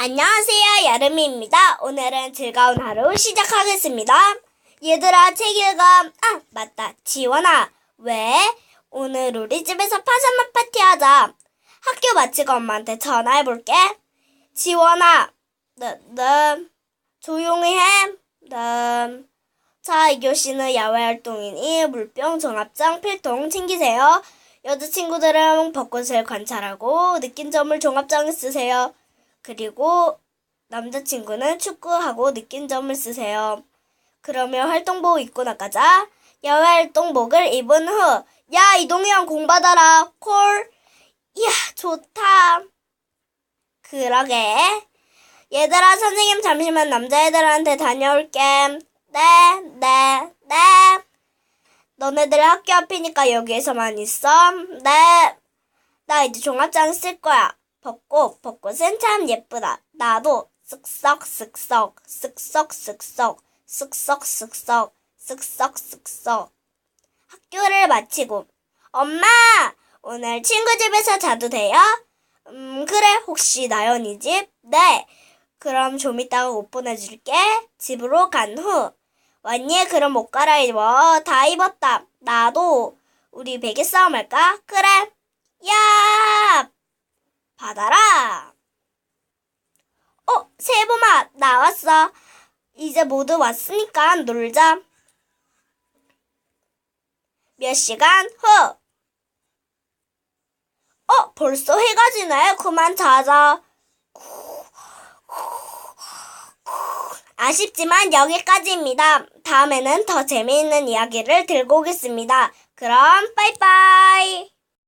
안녕하세요, 여름이입니다. 오늘은 즐거운 하루 시작하겠습니다. 얘들아, 책 읽어. 아, 맞다. 지원아, 왜? 오늘 우리 집에서 파자마 파티 하자. 학교 마치고 엄마한테 전화해볼게. 지원아, 네, 네. 조용히 해. 네. 자, 이 교시는 야외 활동이니 물병, 종합장, 필통 챙기세요. 여자친구들은 벚꽃을 관찰하고 느낀 점을 종합장에 쓰세요. 그리고 남자친구는 축구하고 느낀 점을 쓰세요. 그러면 활동복 입고 나가자. 야외 활동복을 입은 후, 야, 이동현 공 받아라. 콜. 이야, 좋다. 그러게. 얘들아, 선생님 잠시만 남자애들한테 다녀올게. 네, 네, 네. 너네들 학교 앞이니까 여기에서만 있어. 네. 나 이제 종합장 쓸 거야. 벚꽃, 벚꽃은 참 예쁘다. 나도 쓱썩, 쓱썩, 쓱썩, 쓱썩, 쓱썩, 쓱썩, 쓱썩, 쓱썩. 학교를 마치고, 엄마! 오늘 친구 집에서 자도 돼요? 음, 그래. 혹시 나연이 집? 네. 그럼 좀 이따가 옷 보내줄게. 집으로 간 후. 왔니? 그럼 옷 갈아입어. 다 입었다. 나도. 우리 베개 싸움 할까? 그래. 야! 받아라. 어, 세범아, 나왔어. 이제 모두 왔으니까 놀자. 몇 시간 후. 어, 벌써 해가 지네. 그만 자자. 아쉽지만 여기까지입니다. 다음에는 더 재미있는 이야기를 들고 오겠습니다. 그럼 빠이빠이.